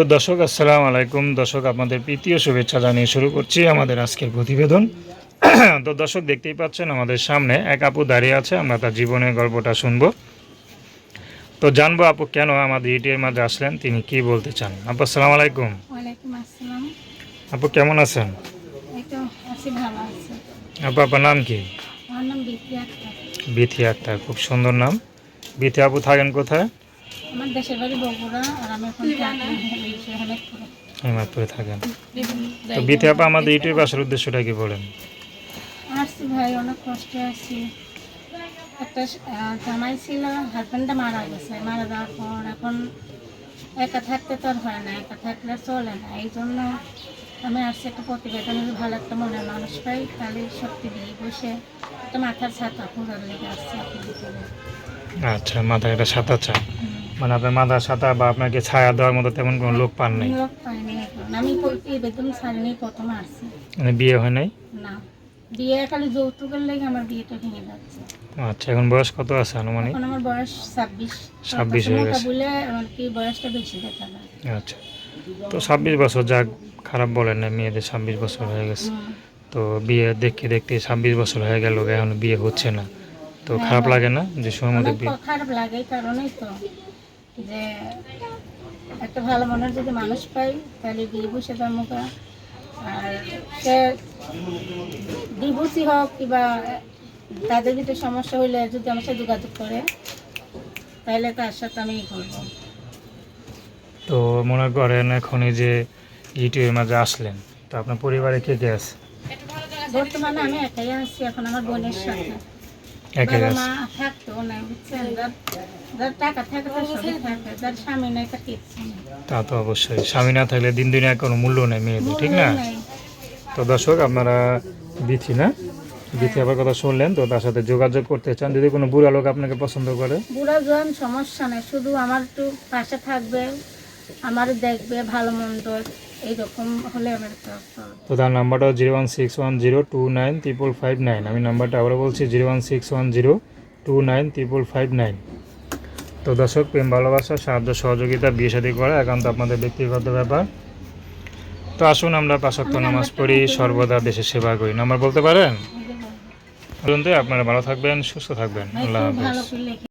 তো দর্শক আসসালামু আলাইকুম। দর্শক আপনাদের প্রীতীয় শুভেচ্ছা জানিয়ে শুরু করছি আমাদের আজকের প্রতিবেদন। তো দর্শক দেখতেই পাচ্ছেন আমাদের সামনে এক আপু দাঁড়িয়ে আছে আমরা তার জীবনের গল্পটা শুনব। তো জানব আপু কেন আমাদের ইউটিউবের মাঝে আসলেন তিনি কি বলতে চান? আপু আসসালামু আলাইকুম। আপু কেমন আছেন? আপু আপনার নাম কি? বিথি আক্তার খুব সুন্দর নাম। বিথি আপু থাকেন কোথায়? আমার দেশের বাড়ি বগুড়া আর আমি এখন থাকি থাকেন। তো বিথি আপু আমাদের ইউটিউবে আসার উদ্দেশ্যটা কি বলেন? আসছি ভাই অনেক কষ্টে আছি। একটা জামাই ছিল হাজব্যান্ডটা মারা গেছে। মারা যাওয়ার পর এখন একা থাকতে তো হয় না একা থাকলে চলে না। এই জন্য আমি আসছি একটা প্রতিবেদন ভালো একটা মনের মানুষ পাই তাহলে শক্তি দিয়ে বসে একটা মাথার ছাতা পুরার লেগে আসছে আপনাদের আচ্ছা মাথায় একটা সাঁতা চা। মানে আপনার মাথা সাঁতা বা আপনাকে ছায়া দেওয়ার মতো তেমন কোনো লোক পান নাই? লোক পাইনি এখন। আমি এই বেতন ছাড়িনি প্রথম আসছি মানে বিয়ে হয় নাই? না। বিয়ে খালি যৌতুকের লেগে আমার বিয়েটা ভেঙে যাচ্ছে। আচ্ছা এখন বয়স কত আছে আনুমানিক? এখন আমার বয়স ছাব্বিশ। 26 হয়ে গেছে। বলে আমার কি বয়সটা বেশি দেখা যায়। আচ্ছা। তো ছাব্বিশ বছর যাক খারাপ বলেন না মেয়েদের ছাব্বিশ বছর হয়ে গেছে। হুম। তো বিয়ে দেখতে দেখতে ছাব্বিশ বছর হয়ে গেল এখন বিয়ে হচ্ছে না। তো হ্যাঁ, খারাপ। লাগে না যে সময় মতো অনেক বিয়ে? খারাপ লাগে এই কারণেই তো। যে একটা ভালো মনের যদি মানুষ পাই তাহলে বসে জন্মকা আর সে ডিভোর্সই হোক কিংবা তাদের ভিতরে সমস্যা হইলে যদি আমার সাথে যোগাযোগ করে তাহলে তার সাথে আমি করব। তো মনে করেন এখন এই যে ইউটিউবের মাঝে আসলেন তো আপনার পরিবারে কে কে আছে? বর্তমানে আমি একাই আছি এখন আমার বোনের সাথে। একে আছে। থাকতো না বুঝছেন? যার যার টাকা থাকে তার সবই থাকে যার স্বামী নাই তার কিচ্ছু তা তো অবশ্যই। স্বামী না থাকলে দিন দিনে কোনো মূল্য নেই মেয়েদের ঠিক না? তো দর্শক আপনারা বিথি না? বিথি আবার কথা শুনলেন তো তার সাথে যোগাযোগ করতে চান। যদি কোনো বুড়া লোক আপনাকে পছন্দ করে? বুড়া জোয়ান সমস্যা নেই। শুধু আমার একটু পাশে থাকবে। আমার দেখবে ভালো মন্দ এইরকম হলে আমার তো তার নাম্বারটা zero one six one zero two nine triple five nine. আমি নাম্বারটা আবারও বলছি zero one six one zero two nine triple five nine. তো দর্শক প্রেম ভালোবাসা সাহায্য সহযোগিতা বিয়ে শাদী করা একান্ত আপনাদের ব্যক্তিগত ব্যাপার। তো আসুন আমরা পাশক্ত নামাজ পড়ি সর্বদা দেশের সেবা করি। নাম্বার বলতে পারেন? এই যে আপনারা ভালো থাকবেন সুস্থ থাকবেন। আল্লাহ হাফেজ।